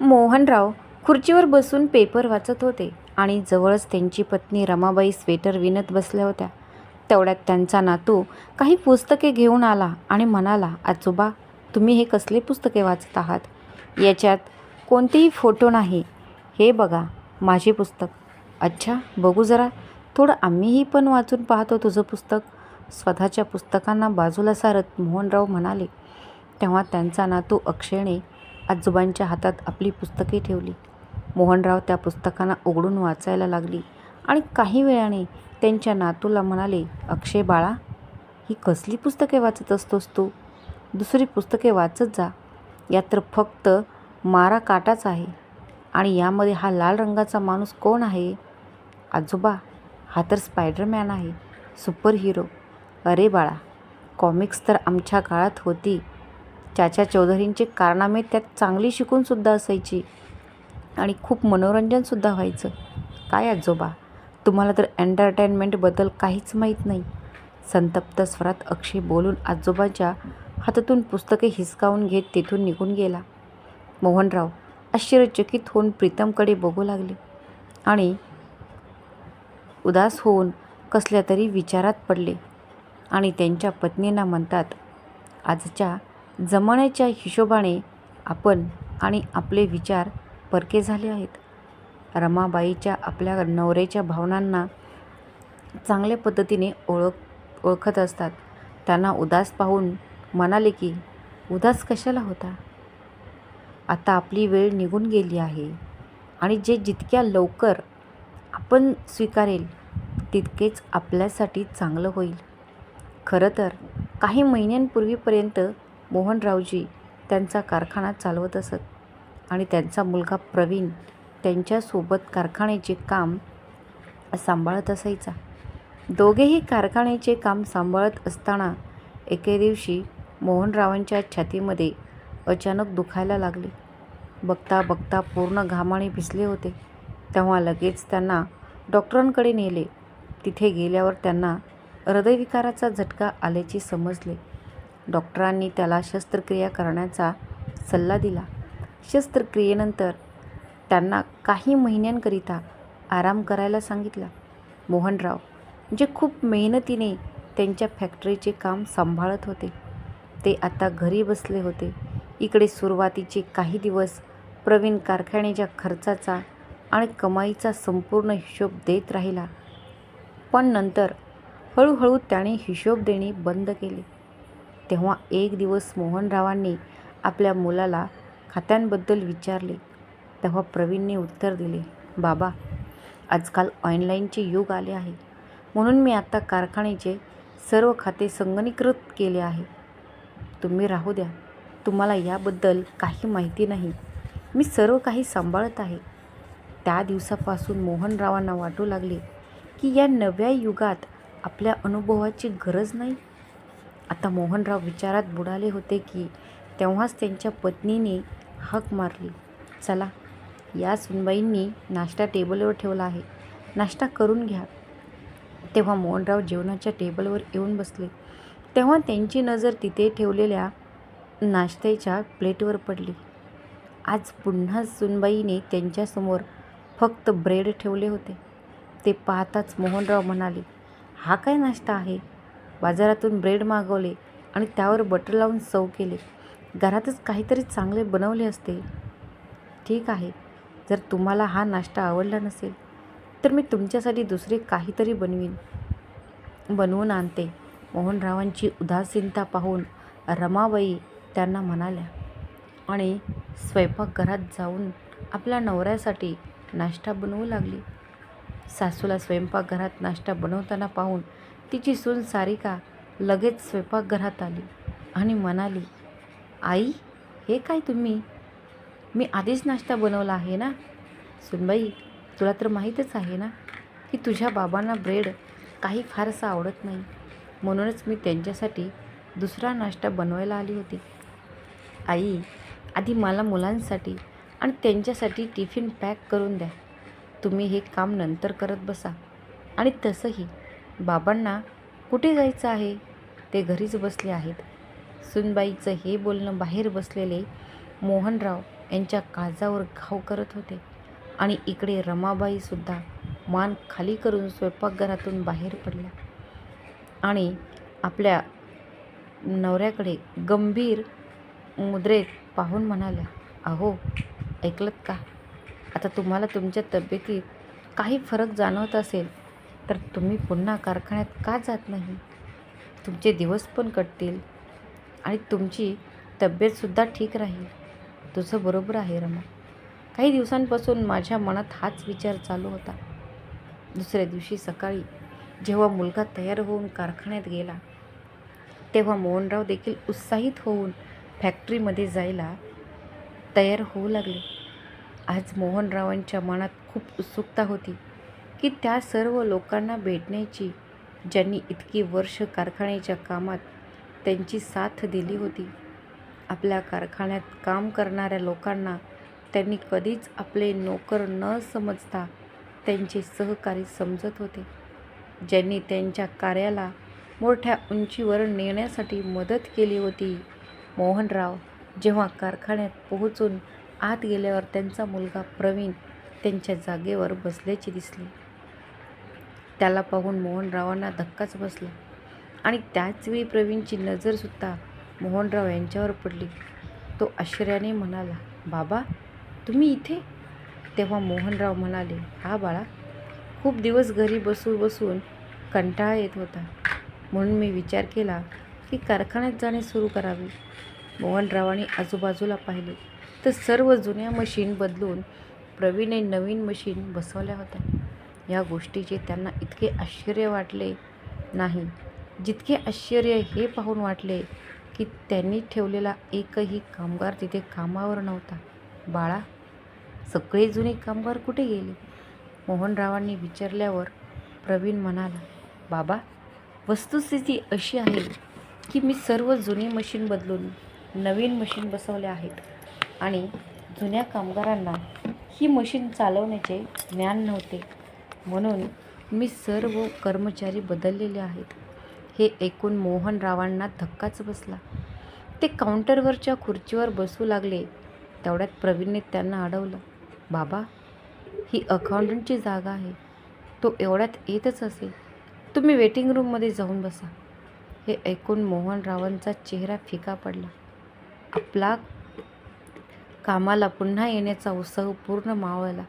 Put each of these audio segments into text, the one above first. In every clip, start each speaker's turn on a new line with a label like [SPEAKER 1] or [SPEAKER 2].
[SPEAKER 1] मोहनराव खुर्चीवर बसून पेपर वाचत होते आणि जवळच त्यांची पत्नी रमाबाई स्वेटर विणत बसल्या होत्या. तेवढ्यात त्यांचा नातू काही पुस्तके घेऊन आला आणि म्हणाला आजोबा तुम्ही हे कसले पुस्तके वाचत आहात? याच्यात कोणतेही फोटो नाही. हे बघा माझे पुस्तक. अच्छा बघू जरा. थोडं आम्हीही पण वाचून पाहतो तुझं पुस्तक. स्वतःच्या पुस्तकांना बाजूला सारत मोहनराव म्हणाले. तेव्हा त्यांचा नातू अक्षयने आजोबांच्या हातात आपली पुस्तके ठेवली. मोहनराव त्या पुस्तकांना उघडून वाचायला लागली आणि काही वेळाने त्यांच्या नातूला म्हणाले अक्षय बाळा ही कसली पुस्तके वाचत असतोस तू? दुसरी पुस्तके वाचत जा. यात तर फक्त मारा काटाच आहे आणि यामध्ये हा लाल रंगाचा माणूस कोण आहे? आजोबा हा तर स्पायडरमॅन आहे सुपर हिरो अरे बाळा कॉमिक्स तर आमच्या काळात होती. चाचा चौधरींचे कारनामे त्यात चांगली शिकूनसुद्धा असायची. आणि खूप मनोरंजनसुद्धा व्हायचं. काय आजोबा? तुम्हाला तर एंटरटेनमेंटबद्दल काहीच माहीत नाही. संतप्त स्वरात अक्षय बोलून आजोबाच्या हातातून पुस्तके हिसकावून घेत तेथून निघून गेला. मोहनराव आश्चर्यचकित होऊन प्रीतमकडे बघू लागले. आणि उदास होऊन कसल्या तरी विचारात पडले. आणि त्यांच्या पत्नींना म्हणतात आजच्या जमान्याच्या हिशोबाने आपण आणि आपले विचार परके झाले आहेत. रमाबाईच्या आपल्या नवऱ्याच्या भावनांना चांगल्या पद्धतीने ओळख ओळखत असतात. त्यांना उदास पाहून म्हणाले की उदास कशाला होता? आता आपली वेळ निघून गेली आहे आणि जे जितक्या लवकर आपण स्वीकारेल तितकेच आपल्यासाठी चांगलं होईल. खरं तर काही महिन्यांपूर्वीपर्यंत मोहनरावजी त्यांचा कारखाना चालवत असत आणि त्यांचा मुलगा प्रवीण त्यांच्यासोबत कारखान्याचे काम सांभाळत असायचा. दोघेही कारखान्याचे काम सांभाळत असताना एके दिवशी मोहनरावांच्या छातीमध्ये अचानक दुखायला लागले. बघता बघता पूर्ण घामाने भिजले होते. तेव्हा लगेच त्यांना डॉक्टरांकडे नेले. तिथे गेल्यावर त्यांना हृदयविकाराचा झटका आल्याचे समजले. डॉक्टरांनी त्याला शस्त्रक्रिया करण्याचा सल्ला दिला. शस्त्रक्रियेनंतर त्यांना काही महिन्यांकरिता आराम करायला सांगितला. मोहनराव जे खूप मेहनतीने त्यांच्या फॅक्टरीचे काम सांभाळत होते ते आता घरी बसले होते. इकडे सुरुवातीचे काही दिवस प्रवीण कारखान्याच्या खर्चाचा आणि कमाईचा संपूर्ण हिशोब देत राहिला. पण नंतर हळूहळू त्याने हिशोब देणे बंद केले. तेव्हा एक दिवस मोहनरावांनी आपल्या मुलाला खात्यांबद्दल विचारले. तेव्हा प्रवीणने उत्तर दिले बाबा आजकाल ऑनलाईनचे युग आले आहे. म्हणून मी आता कारखान्याचे सर्व खाते संगणीकृत केले आहे. तुम्ही राहू द्या. तुम्हाला याबद्दल काही माहिती नाही. मी सर्व काही सांभाळत आहे. त्या दिवसापासून मोहनरावांना वाटू लागले की या नव्या युगात आपल्या अनुभवाची गरज नाही. आता मोहनराव विचारात बुडाले होते की तेव्हाच त्यांच्या पत्नीने हाक मारली. चला या सुनबाईंनी नाश्ता टेबलवर ठेवला आहे. नाश्ता करून घ्या. तेव्हा मोहनराव जेवणाच्या टेबलवर येऊन बसले. तेव्हा त्यांची नजर तिथे ठेवलेल्या नाश्त्याच्या प्लेटवर पडली. आज पुन्हा सुनबाईने त्यांच्यासमोर फक्त ब्रेड ठेवले होते. ते पाहताच मोहनराव म्हणाले हा काय नाश्ता आहे? बाजारातून ब्रेड मागवले आणि त्यावर बटर लावून सव केले. घरातच काहीतरी चांगले बनवले असते. ठीक आहे जर तुम्हाला हा नाश्ता आवडला नसेल तर मी तुमच्यासाठी दुसरे काहीतरी बनवीन. बनवून आणते. मोहनरावांची उदासीनता पाहून रमाबाई त्यांना म्हणाल्या आणि स्वयंपाकघरात जाऊन आपल्या नवऱ्यासाठी नाश्ता बनवू लागली. सासूला स्वयंपाकघरात नाश्ता बनवताना पाहून तिची सून सारिका लगेच स्वयंपाकघरात आली आणि म्हणाली आई हे काय तुम्ही? मी आधीच नाश्ता बनवला आहे ना? सुनबाई तुला तर माहीतच आहे ना की तुझ्या बाबांना ब्रेड काही फारसं आवडत नाही. म्हणूनच मी त्यांच्यासाठी दुसरा नाश्ता बनवायला आली होती. आई आधी मला मुलांसाठी आणि त्यांच्यासाठी टिफिन पॅक करून द्या. तुम्ही हे काम नंतर करत बसा आणि तसंही बाबांना कुठे जायचं आहे? ते घरीच बसले आहेत. सुनबाईचं हे बोलणं बाहेर बसलेले मोहनराव यांच्या काळजावर घाव करत होते. आणि इकडे रमाबाईसुद्धा मान खाली करून स्वयंपाकघरातून बाहेर पडल्या. आणि आपल्या नवऱ्याकडे गंभीर मुद्रेत पाहून म्हणाल्या अहो ऐकलत का? आता तुम्हाला तुमच्या तब्येतीत काही फरक जाणवत असेल तर तुम्ही पुन्हा कारखान्यात का जात नाही? तुमचे दिवस पण कटतील आणि तुमची तब्येतसुद्धा ठीक राहील. तुझं बरोबर आहे रमा. काही दिवसांपासून माझ्या मनात हाच विचार चालू होता. दुसऱ्या दिवशी सकाळी जेव्हा मुलगा तयार होऊन कारखान्यात गेला तेव्हा मोहनराव देखील उत्साहित होऊन फॅक्टरीमध्ये जायला तयार होऊ लागले. आज मोहनरावांच्या मनात खूप उत्सुकता होती. की त्या सर्व लोकांना भेटण्याची ज्यांनी इतकी वर्ष कारखान्याच्या कामात त्यांची साथ दिली होती. आपल्या कारखान्यात काम करणाऱ्या लोकांना त्यांनी कधीच आपले नोकर न समजता त्यांचे सहकारी समजत होते ज्यांनी त्यांच्या कार्याला मोठ्या उंचीवर नेण्यासाठी मदत केली होती. मोहनराव जेव्हा कारखान्यात पोहोचून आत गेल्यावर त्यांचा मुलगा प्रवीण त्यांच्या जागेवर बसल्याचे दिसले. त्याला पाहून मोहनरावांना धक्काच बसला. आणि त्याचवेळी प्रवीणची नजरसुद्धा मोहनराव यांच्यावर पडली. तो आश्चर्याने म्हणाला बाबा तुम्ही इथे? तेव्हा मोहनराव म्हणाले हा बाळा खूप दिवस घरी बसू बसून कंटाळा येत होता. म्हणून मी विचार केला की कारखान्यात जाणे सुरू करावे. मोहनरावांनी आजूबाजूला पाहिले तर सर्व जुन्या मशीन बदलून प्रवीणने नवीन मशीन बसवल्या होत्या. या गोष्टीचे त्यांना इतके आश्चर्य वाटले नाही. जितके आश्चर्य हे पाहून वाटले की त्यांनी ठेवलेला एकही कामगार तिथे कामावर नव्हता. बाळा सगळे जुने कामगार कुठे गेले? मोहनरावांनी विचारल्यावर प्रवीण म्हणाला बाबा वस्तुस्थिती अशी आहे की मी सर्व जुनी मशीन बदलून नवीन मशीन बसवल्या आहेत आणि जुन्या कामगारांना ही मशीन चालवण्याचे ज्ञान नव्हते. म्हणून मी सर्व कर्मचारी बदललेले आहेत. हे ऐकून मोहनरावांना धक्काच बसला. ते काउंटरवरच्या खुर्चीवर बसू लागले. तेवढ्यात प्रवीणने त्यांना अडवलं. बाबा ही अकाउंटंटची जागा आहे. तो एवढ्यात येतच असेल. तुम्ही वेटिंग रूममध्ये जाऊन बसा. हे ऐकून मोहनरावांचा चेहरा फिका पडला. आपला कामाला पुन्हा येण्याचा उत्साह पूर्ण मावळला.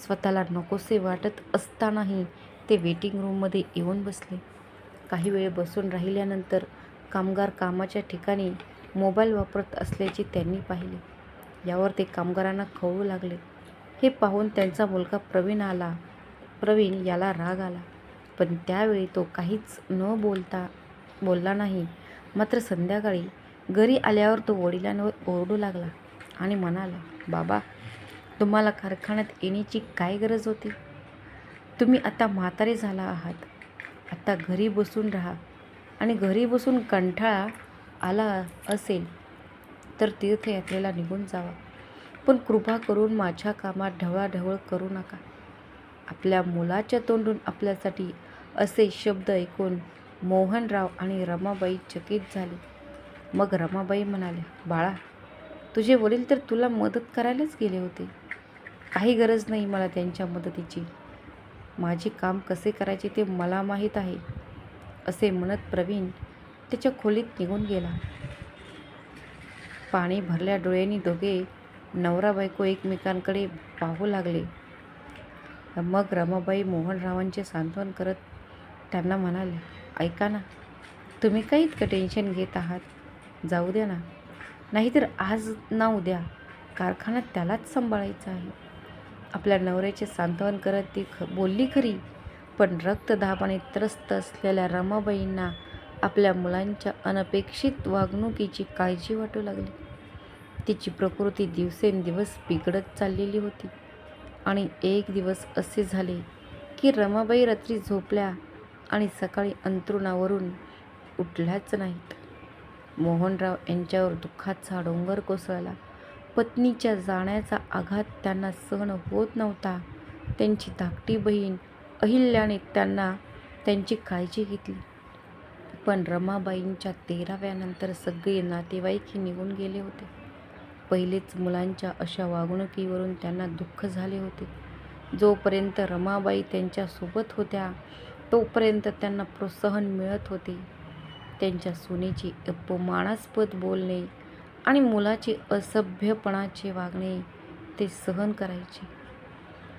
[SPEAKER 1] स्वतःला नकोसे वाटत असतानाही ते वेटिंग रूममध्ये येऊन बसले. काही वेळ बसून राहिल्यानंतर कामगार कामाच्या ठिकाणी मोबाईल वापरत असल्याचे त्यांनी पाहिले. यावर ते कामगारांना कळू लागले. हे पाहून त्यांचा मुलगा प्रवीण आला. प्रवीण याला राग आला. पण त्यावेळी तो काहीच न बोलता बोलला नाही. मात्र संध्याकाळी घरी आल्यावर तो वडिलांवर ओरडू लागला आणि म्हणाला बाबा तुम्हाला कारखान्यात येण्याची काय गरज होती? तुम्ही आता म्हातारे झाला आहात. आता घरी बसून राहा. आणि घरी बसून कंटाळा आला असेल तर तीर्थयात्रेला निघून जावा. पण कृपा करून माझ्या कामात ढवळाढवळ करू नका. आपल्या मुलाच्या तोंडून आपल्यासाठी असे शब्द ऐकून मोहनराव आणि रमाबाई चकित झाले. मग रमाबाई म्हणाल्या बाळा तुझे वडील तर तुला मदत करायलाच गेले होते. काही गरज नाही मला त्यांच्या मदतीची. माझे काम कसे करायचे ते मला माहीत आहे असे म्हणत प्रवीण त्याच्या खोलीत निघून गेला. पाणी भरल्या डोळ्यांनी दोघे नवरा बायको एकमेकांकडे पाहू लागले. मग रमाबाई मोहनरावांचे सांत्वन करत त्यांना म्हणाले ऐका ना तुम्ही काही इतकं टेन्शन घेत आहात? जाऊ द्या ना. नाहीतर आज ना उद्या कारखाना त्यालाच सांभाळायचा आहे. आपल्या नवऱ्याचे सांत्वन करत ती ख बोलली खरी. पण रक्तदाबाने त्रस्त असलेल्या रमाबाईंना आपल्या मुलांच्या अनपेक्षित वागणुकीची काळजी वाटू लागली. तिची प्रकृती दिवसेंदिवस बिघडत चाललेली होती. आणि एक दिवस असे झाले की रमाबाई रात्री झोपल्या आणि सकाळी अंथरुणावरून उठल्याच नाहीत. मोहनराव यांच्यावर दुःखाचा डोंगर कोसळला. पत्नीच्या जाण्याचा आघात त्यांना सहन होत नव्हता. त्यांची धाकटी बहीण अहिल्याने त्यांना त्यांची काळजी घेतली. पण रमाबाईंच्या तेराव्यानंतर सगळे नातेवाईक हे निघून गेले होते. पहिलेच मुलांच्या अशा वागणुकीवरून त्यांना दुःख झाले होते. जोपर्यंत रमाबाई त्यांच्यासोबत होत्या तोपर्यंत त्यांना प्रोत्साहन मिळत होते. त्यांच्या सुनेची अपमानास्पद बोलणे आणि मुलाचे असभ्यपणाचे वागणे ते सहन करायचे.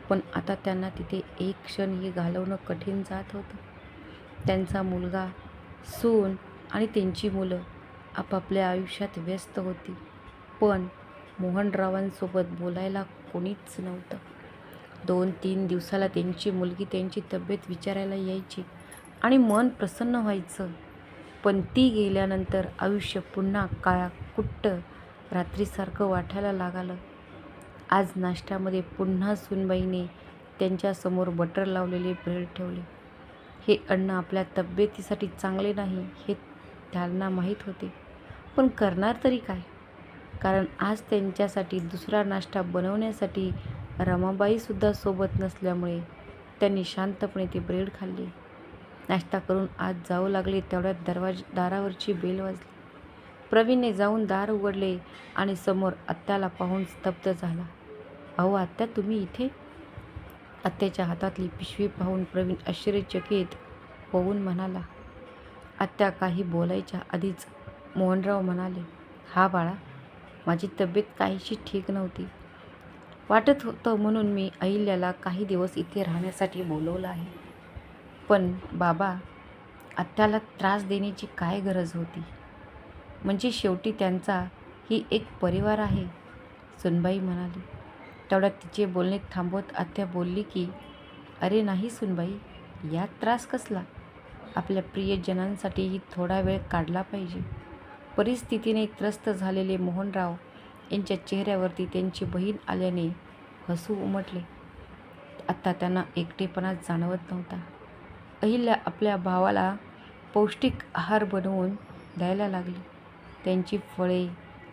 [SPEAKER 1] पण आता त्यांना तिथे एक क्षणही घालवणं कठीण जात होतं. त्यांचा मुलगा सून आणि त्यांची मुलं आपापल्या आयुष्यात व्यस्त होती. पण मोहनरावांसोबत बोलायला कोणीच नव्हतं. दोन तीन दिवसाला त्यांची मुलगी त्यांची तब्येत विचारायला यायची आणि मन प्रसन्न व्हायचं. पण ती गेल्यानंतर आयुष्य पुन्हा काळा कुट्ट रात्रीसारखं वाटायला लागलं. आज नाश्त्यामध्ये पुन्हा सुनबाईने त्यांच्यासमोर बटर लावलेले ब्रेड ठेवले. हे अन्न आपल्या तब्येतीसाठी चांगले नाही हे त्यांना माहीत होते. पण करणार तरी काय? कारण आज त्यांच्यासाठी दुसरा नाश्ता बनवण्यासाठी रमाबाईसुद्धा सोबत नसल्यामुळे त्यांनी शांतपणे ते ब्रेड खाल्ले. नाश्ता करून आत जाऊ लागले तेवढ्यात दरवाज दारावरची बेल वाजली. प्रवीणने जाऊन दार उघडले आणि समोर आत्याला पाहून स्तब्ध झाला. अहो आत्या तुम्ही इथे? आत्याच्या हातातली पिशवी पाहून प्रवीण आश्चर्यचकित होऊन म्हणाला. आत्या काही बोलायच्या आधीच मोहनराव म्हणाले हा बाळा माझी तब्येत काहीशी ठीक नव्हती. वाटत होतं म्हणून मी अहिल्याला काही दिवस इथे राहण्यासाठी बोलवलं आहे. पण बाबा आत्याला त्रास देण्याची काय गरज होती? म्हणजे शेवटी त्यांचा ही एक परिवार आहे सुनबाई म्हणाली. तेवढ्यात तिचे बोलणे थांबवत आत्या बोलली की अरे नाही सुनबाई यात त्रास कसला? आपल्या प्रियजनांसाठीही थोडा वेळ काढला पाहिजे. परिस्थितीने त्रस्त झालेले मोहनराव यांच्या चेहऱ्यावरती त्यांची बहीण आल्याने हसू उमटले. आत्ता त्यांना एकटेपणा जाणवत नव्हता. अहिल्या आपल्या भावाला पौष्टिक आहार बनवून द्यायला लागली. त्यांची फळे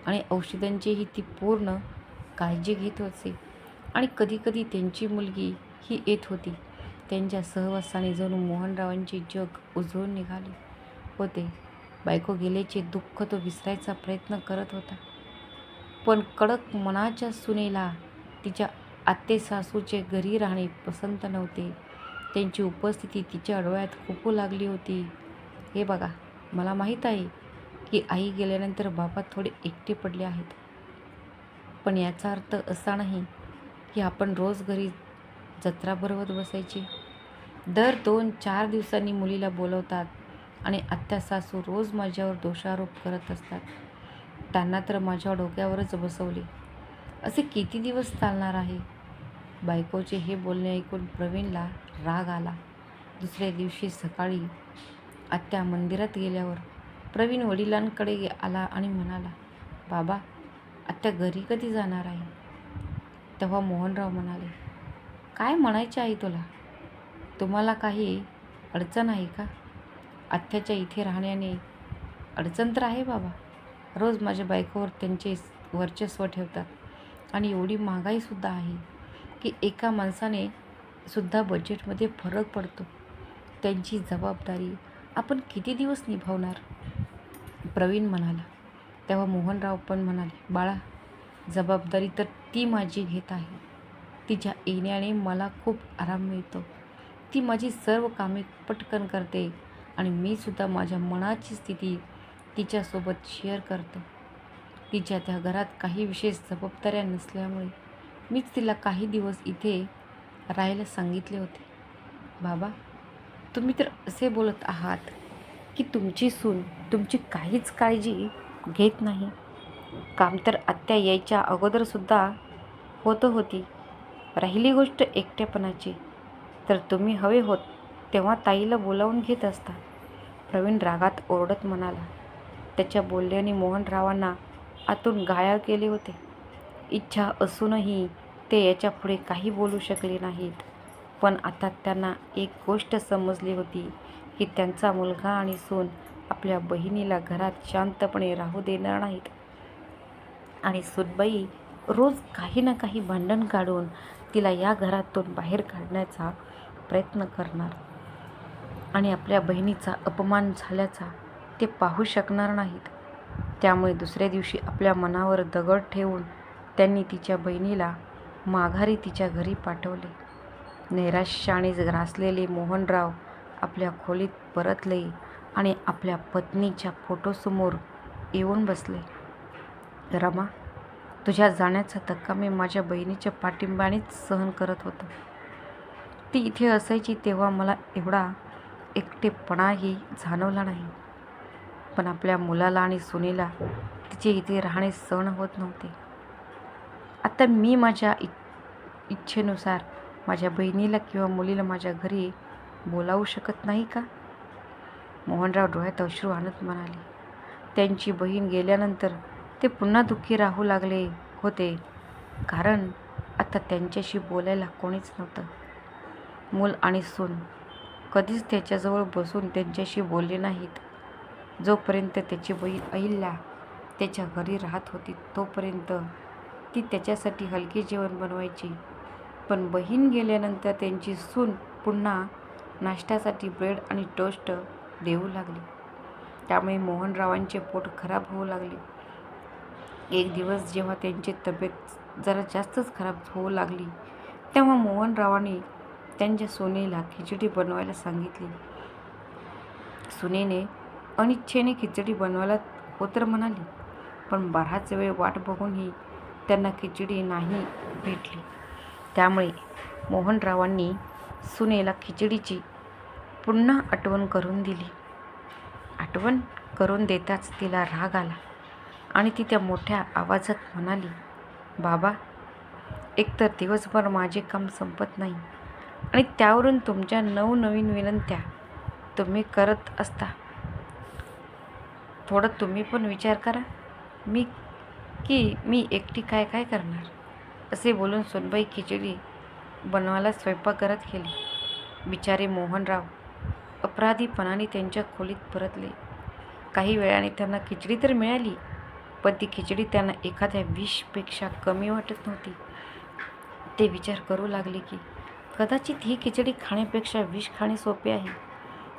[SPEAKER 1] आणि औषधांचीही ती पूर्ण काळजी घेत असे आणि कधीकधी त्यांची मुलगी ही येत होती. त्यांच्या सहवासाने जणू मोहनरावांचे जग उजळून निघाले. होते. बायको गेल्याचे दुःख तो विसरायचा प्रयत्न करत होता. पण कडक मनाच्या सुनेला तिच्या आत्ते सासूचे घरी राहणे पसंत नव्हते. त्यांची उपस्थिती तिच्या डोळ्यात खुपू लागली होती. हे बघा मला माहीत आहे की आई गेल्यानंतर बाबा थोडे एकटे पडले आहेत. पण याचा अर्थ असा नाही की आपण रोज घरी जत्रा भरवत बसायची. दर दोन चार दिवसांनी मुलीला बोलवतात आणि आत्या सासू रोज माझ्यावर दोषारोप करत असतात. त्यांना तर माझ्या डोक्यावरच बसवले. असे किती दिवस चालणार आहे? बायकोचे हे बोलणे ऐकून प्रवीणला राग आला. दुसऱ्या दिवशी सकाळी आत्या मंदिरात गेल्यावर प्रवीण वडिलांकडे आला आणि म्हणाला बाबा आत्या घरी कधी जाणार आहे? तेव्हा मोहनराव म्हणाले काय म्हणायचे आहे तुला? तुम्हाला काही अडचण आहे का? आत्याच्या इथे राहण्याने अडचण तर आहे बाबा. रोज माझ्या बायकोवर त्यांचे वर्चस्व ठेवतात आणि एवढी महागाईसुद्धा आहे की एका माणसाने सुद्धा बजेटमध्ये फरक पडतो. त्यांची जबाबदारी आपण किती दिवस निभावणार? प्रवीण म्हणाला. तेव्हा मोहनराव पण म्हणाले बाळा जबाबदारी तर ती माझी घेत आहे. तिच्या येण्याने मला खूप आराम मिळतो. ती माझी सर्व कामे पटकन करते आणि मी सुद्धा माझ्या मनाची स्थिती तिच्यासोबत शेअर करतो. तिच्या त्या घरात काही विशेष जबाबदाऱ्या नसल्यामुळे मीच तिला काही दिवस इथे राहायला सांगितले होते. बाबा तुम्ही तर असे बोलत आहात की तुमची सून तुमची काहीच काळजी घेत नाही. काम तर आत्या यायच्या अगोदरसुद्धा होतं होती. राहिली गोष्ट एकटेपणाची तर तुम्ही हवे होत तेव्हा ताईला बोलावून घेत असता. प्रवीण रागात ओरडत म्हणाला. त्याच्या बोलण्याने मोहनरावांना आतून घायाळ केले होते. इच्छा असूनही ते याच्यापुढे काही बोलू शकले नाहीत. पण आता त्यांना एक गोष्ट समजली होती की त्यांचा मुलगा आणि सून आपल्या बहिणीला घरात शांतपणे राहू देणार नाहीत. आणि सुनबाई रोज काही ना काही भांडण काढून तिला या घरातून बाहेर काढण्याचा प्रयत्न करणार. आणि आपल्या बहिणीचा अपमान झाल्याचा ते पाहू शकणार नाहीत. त्यामुळे दुसऱ्या दिवशी आपल्या मनावर दगड ठेवून त्यांनी तिच्या बहिणीला माघारी तिच्या घरी पाठवले. नैराश्याने ग्रासलेले मोहनराव आपल्या खोलीत परतले आणि आपल्या पत्नीच्या फोटोसमोर येऊन बसले. रमा तुझ्या जाण्याचा धक्का मी माझ्या बहिणीच्या पाठिंब्यानेच सहन करत होतो. ती इथे असायची तेव्हा मला एवढा एकटेपणाही जाणवला नाही. पण आपल्या मुलाला आणि सुनीला तिचे इथे राहणे सहन होत नव्हते. आता मी माझ्या इ इच्छेनुसार माझ्या बहिणीला किंवा मुलीला माझ्या घरी बोलावू शकत नाही का? मोहनराव डोळ्यात अश्रू आणत म्हणाले. त्यांची बहीण गेल्यानंतर ते पुन्हा दुःखी राहू लागले होते. कारण आता त्यांच्याशी बोलायला कोणीच नव्हतं. मूल आणि सून कधीच त्याच्याजवळ बसून त्यांच्याशी बोलले नाहीत. जोपर्यंत त्याची बहीण अहिल्या त्याच्या घरी राहत होती तोपर्यंत ती त्याच्यासाठी हलके जेवण बनवायची. पण बहीण गेल्यानंतर त्यांची सून पुन्हा नाश्त्यासाठी ब्रेड आणि टोस्ट देऊ लागली. त्यामुळे मोहनरावांचे पोट खराब होऊ लागले. एक दिवस जेव्हा त्यांची तब्येत जरा जास्तच खराब होऊ लागली तेव्हा मोहनरावांनी त्यांच्या सुनेला खिचडी बनवायला सांगितली. सुनेने अनिच्छेने खिचडी बनवायला हो तर म्हणाली पण बराच वेळ वाट बघूनही त्यांना खिचडी नाही भेटली. त्यामुळे मोहनरावांनी सुनेला खिचडीची पुन्हा आठवण करून दिली. आठवण करून देताच तिला राग आला आणि ती त्या मोठ्या आवाजात म्हणाली बाबा एकतर दिवसभर माझे काम संपत नाही आणि त्यावरून तुमच्या नवनवीन विनंत्या तुम्ही करत असता. थोडं तुम्ही पण विचार करा. मी की मी एकटी काय काय करणार? असे बोलून सोनबाई खिचडी बनवायला स्वयंपाक करत गेली बिचारे मोहनराव अपराधीपणाने त्यांच्या खोलीत परतले. काही वेळाने त्यांना खिचडी तर मिळाली पण ती खिचडी त्यांना एखाद्या विषपेक्षा कमी वाटत नव्हती. ते विचार करू लागले की कदाचित ही खिचडी खाण्यापेक्षा विष खाणे सोपे आहे.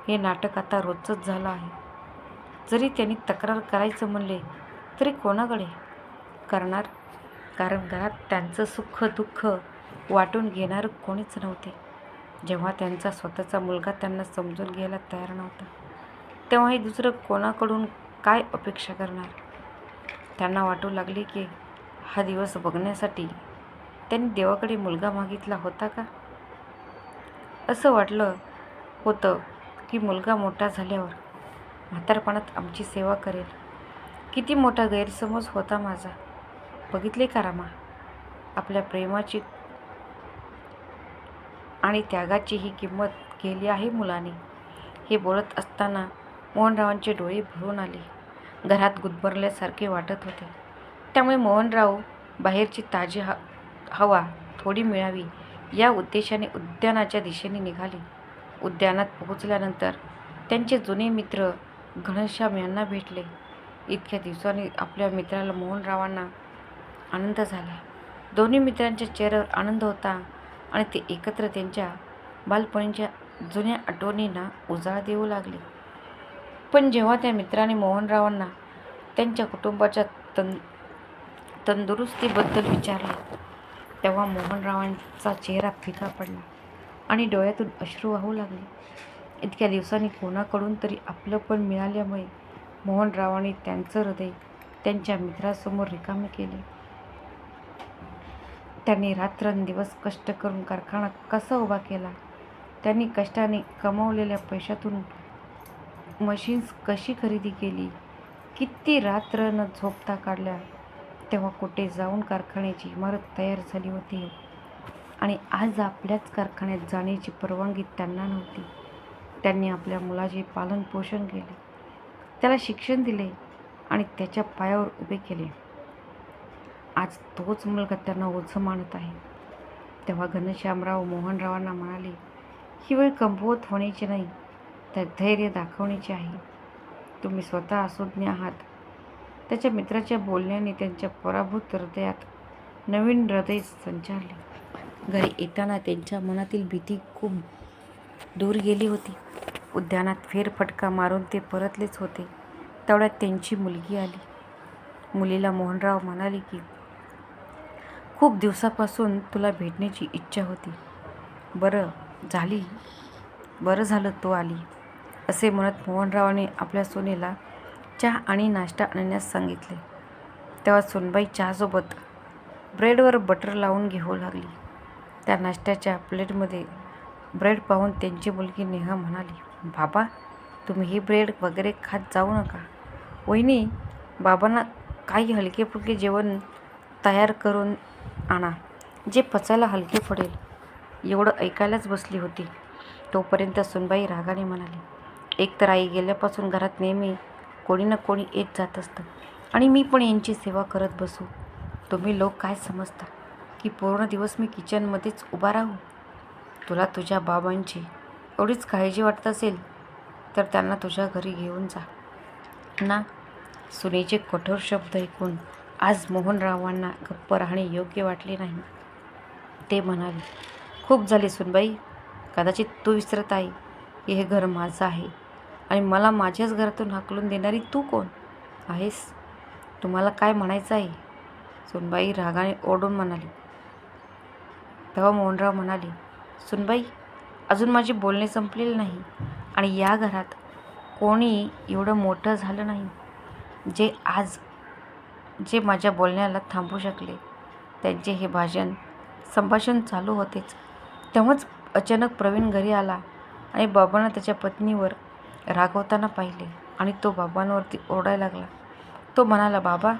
[SPEAKER 1] हे नाटक आता रोजचंच झालं आहे. जरी त्यांनी तक्रार करायचं म्हणले तरी कोणाकडे? करणार? कारण घरात त्यांचं सुख दुःख वाटून घेणारं कोणीच नव्हते. जेव्हा त्यांचा स्वतःचा मुलगा त्यांना समजून घ्यायला तयार नव्हता तेव्हाही दुसरं कोणाकडून काय अपेक्षा करणार? त्यांना वाटू लागले की हा दिवस बघण्यासाठी त्यांनी देवाकडे मुलगा मागितला होता का? असं वाटलं होतं की मुलगा मोठा झाल्यावर म्हातारपणात आमची सेवा करेल. किती मोठा गैरसमज होता माझा. बघितले का रामा? आपल्या प्रेमाची आणि त्यागाची ही किंमत केली आहे मुलाने. हे बोलत असताना मोहनरावांचे डोळे भरून आले. घरात गुदमरल्यासारखे वाटत होते. त्यामुळे मोहनराव बाहेरची ताजी ह हवा थोडी मिळावी या उद्देशाने उद्यानाच्या दिशेने निघाले. उद्यानात पोहोचल्यानंतर त्यांचे जुने मित्र घनश्याम यांना भेटले. इतक्या दिवसांनी आपल्या मित्राला मोहनरावांना आनंद झाला. दोन्ही मित्रांच्या चेहऱ्यावर आनंद होता आणि ते एकत्र त्यांच्या बालपणीच्या जुन्या आठवणींना उजाळा देऊ लागले. पण जेव्हा त्या मित्राने मोहनरावांना त्यांच्या कुटुंबाच्या तं तंदुरुस्तीबद्दल विचारले तेव्हा मोहनरावांचा चेहरा फिका पडला आणि डोळ्यातून अश्रू वाहू लागले. इतक्या दिवसांनी कोणाकडून तरी आपलं पण मिळाल्यामुळे मोहनरावांनी त्यांचं हृदय त्यांच्या मित्रासमोर रिकामे केले. त्यांनी रात्रंदिवस कष्ट करून कारखाना कसा उभा केला? त्यांनी कष्टाने कमावलेल्या पैशातून मशीन्स कशी खरेदी केली? किती रात्र न झोपता काढल्या? तेव्हा कुठे जाऊन कारखान्याची इमारत तयार झाली होती? आणि आज आपल्याच कारखान्यात जाण्याची परवानगी त्यांना नव्हती. त्यांनी आपल्या मुलाचे पालनपोषण केले. त्याला शिक्षण दिले आणि त्याच्या पायावर उभे केले. आज तोच मुलगा त्यांना ओझं मानत आहे. तेव्हा घनश्यामराव मोहनरावांना म्हणाले ही वेळ कमवत होण्याची नाही तर धैर्य दाखवण्याची आहे. तुम्ही स्वतः असुज्ञ आहात. त्याच्या मित्राच्या बोलण्याने त्यांच्या पराभूत हृदयात नवीन हृदय संचारले. घरी येताना त्यांच्या मनातील भीती खूप दूर गेली होती. उद्यानात फेरफटका मारून ते परतलेच होते. तेवढ्यात त्यांची मुलगी आली. मुलीला मोहनराव म्हणाले की खूप दिवसापासून तुला भेटण्याची इच्छा होती. बरं झाली. बरं झालं तू आली. असे म्हणत मोहनरावाने आपल्या सुनेला चहा आणि नाश्ता आणण्यास सांगितले. तेव्हा सुनबाई चहासोबत ब्रेडवर बटर लावून घेऊ लागली. त्या नाश्त्याच्या प्लेटमध्ये ब्रेड पाहून त्यांची मुलगी नेहा म्हणाली बाबा तुम्ही ही ब्रेड वगैरे खात जाऊ नका. वहिनी बाबांना काही हलके फुलके जेवण तयार करून आणा. जे पचायला हलके पडेल. एवढं ऐकायलाच बसली होती. तोपर्यंत सुनबाई रागाने म्हणाली एक तर आई गेल्यापासून घरात नेहमी कोणी ना कोणी येत जात असतं. आणि मी पण यांची सेवा करत बसू. तुम्ही लोक काय समजता? की पूर्ण दिवस मी किचनमध्येच उभा राहू? तुला तुझ्या बाबांची एवढीच काळजी वाटत असेल तर त्यांना तुझ्या घरी घेऊन जा. ना सुनेचे कठोर शब्द ऐकून आज मोहनरावांना गप्प राहणे योग्य वाटले नाही. ते म्हणाले खूप झाले सुनबाई. कदाचित तू विसरत आहे. की हे घर माझं आहे. आणि मला माझ्याच घरातून हाकलून देणारी तू कोण? आहेस? तुम्हाला काय म्हणायचं आहे? सुनबाई रागाने ओढून म्हणाली. तेव्हा मोहनराव म्हणाले सुनबाई अजून माझे बोलणे संपलेले नाही. आणि या घरात कोणी एवढं मोठं झालं नाही. जे आज जे माझ्या बोलण्याला थांबू शकले. त्यांचे हे भाषण संभाषण चालू होतेच. तेव्हाच अचानक प्रवीण घरी आला आणि बाबांना त्याच्या पत्नीवर रागवताना पाहिले आणि तो बाबांवरती ओरडायला लागला. तो म्हणाला बाबा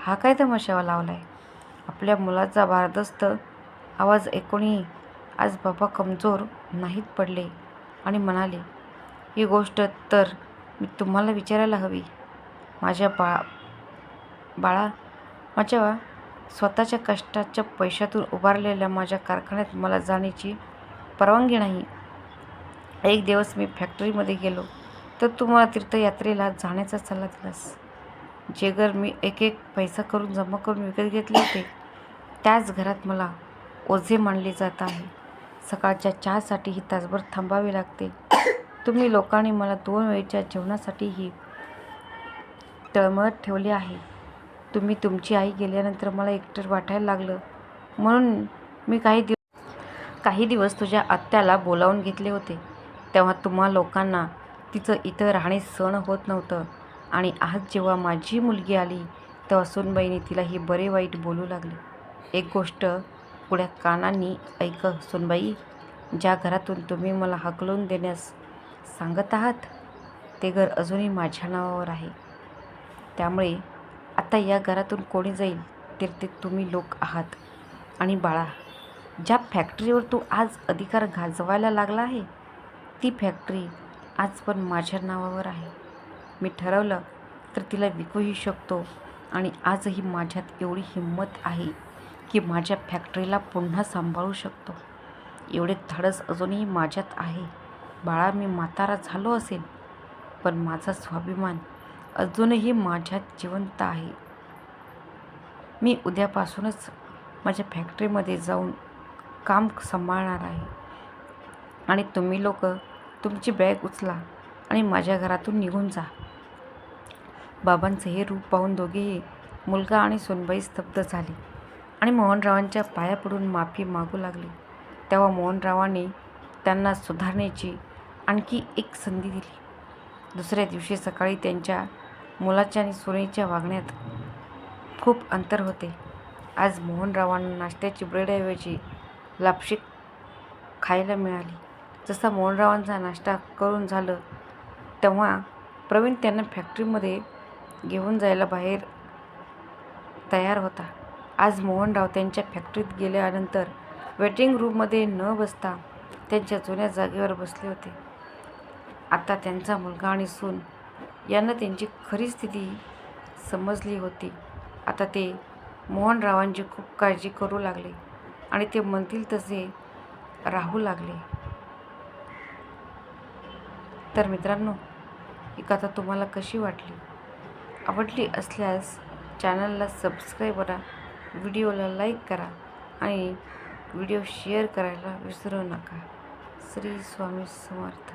[SPEAKER 1] हा काय तमाशावा लावला आहे आपल्या मुलाचा भारदस्त आवाज ऐकूनही आज बाबा कमजोर नाहीत पडले. आणि म्हणाले ही गोष्ट तर मी तुम्हाला विचारायला हवी. माझ्या बा बाळा माझ्या स्वतःच्या कष्टाच्या पैशातून उभारलेल्या माझ्या कारखान्यात मला जाण्याची परवानगी नाही. एक दिवस मी फॅक्टरीमध्ये गेलो. तर तू मला तीर्थयात्रेला जाण्याचा सल्ला दिलास. जे घर मी एक एक पैसा करून जमा करून विकत घेतले होते. त्याच घरात मला ओझे मानले जात आहे. सकाळच्या चहासाठी ही तासभर थांबावे लागते. तुम्ही लोकांनी मला दोन वेळच्या जेवणासाठीही तळमळत ठेवले आहे. तुम्ही तुमची आई गेल्यानंतर मला एकटं वाटायला लागलं. म्हणून मी काही दिवस काही दिवस तुझ्या आत्याला बोलावून घेतले होते. तेव्हा तुम्हा लोकांना तिचं इथं राहणे सण होत नव्हतं. आणि आज जेव्हा माझी मुलगी आली तेव्हा सुनबाईने तिला ही बरे वाईट बोलू लागले. एक गोष्ट पुढ्या कानांनी ऐक सुनबाई ज्या घरातून तुम्ही मला हकलून देण्यास सांगत आहात ते घर अजूनही माझ्या नावावर आहे. त्यामुळे आता या घरातून कोणी जाईल तर ते तुम्ही लोक आहात. आणि बाळा ज्या फॅक्टरीवर तू आज अधिकार गाजवायला लागला आहे ती फॅक्टरी आज पण माझ्या नावावर आहे. मी ठरवलं तर तिला विकूही शकतो आणि आजही माझ्यात एवढी हिंमत आहे की माझ्या फॅक्टरीला पुन्हा सांभाळू शकतो. एवढे धाडस अजूनही माझ्यात आहे. बाळा मी म्हातारा झालो असेल पण माझा स्वाभिमान अजूनही माझ्यात जिवंत आहे. मी उद्यापासूनच माझ्या फॅक्टरीमध्ये जाऊन काम सांभाळणार आहे. आणि तुम्ही लोक तुमची बॅग उचला आणि माझ्या घरातून निघून जा. बाबांचं हे रूप पाहून दोघेही मुलगा आणि सोनबाई स्तब्ध झाली आणि मोहनरावांच्या पाया पडून माफी मागू लागली. तेव्हा मोहनरावांनी त्यांना सुधारण्याची आणखी एक संधी दिली. दुसऱ्या दिवशी सकाळी त्यांच्या मुलाच्या आणि सुनेच्या वागण्यात खूप अंतर होते. आज मोहनरावांना नाश्त्याची ब्रेडऐवजी लापशी खायला मिळाली. जसा मोहनरावांचा नाश्ता करून झालं तेव्हा प्रवीण त्यांना फॅक्टरीमध्ये घेऊन जायला बाहेर तयार होता. आज मोहनराव त्यांच्या फॅक्टरीत गेल्यानंतर वेटिंग रूममध्ये न बसता त्यांच्या जुन्या जागेवर बसले होते. आता त्यांचा मुलगा आणि सून यांना त्यांची खरी स्थिती समजली होती. आता ते मोहनरावांची खूप काळजी करू लागले आणि ते म्हणतील तसे राहू लागले. तर मित्रांनो ही कथा तुम्हाला कशी वाटली? आवडली असल्यास चॅनलला सबस्क्राईब करा व्हिडिओला लाईक करा आणि व्हिडिओ शेअर करायला विसरू नका. श्री स्वामी समर्थ.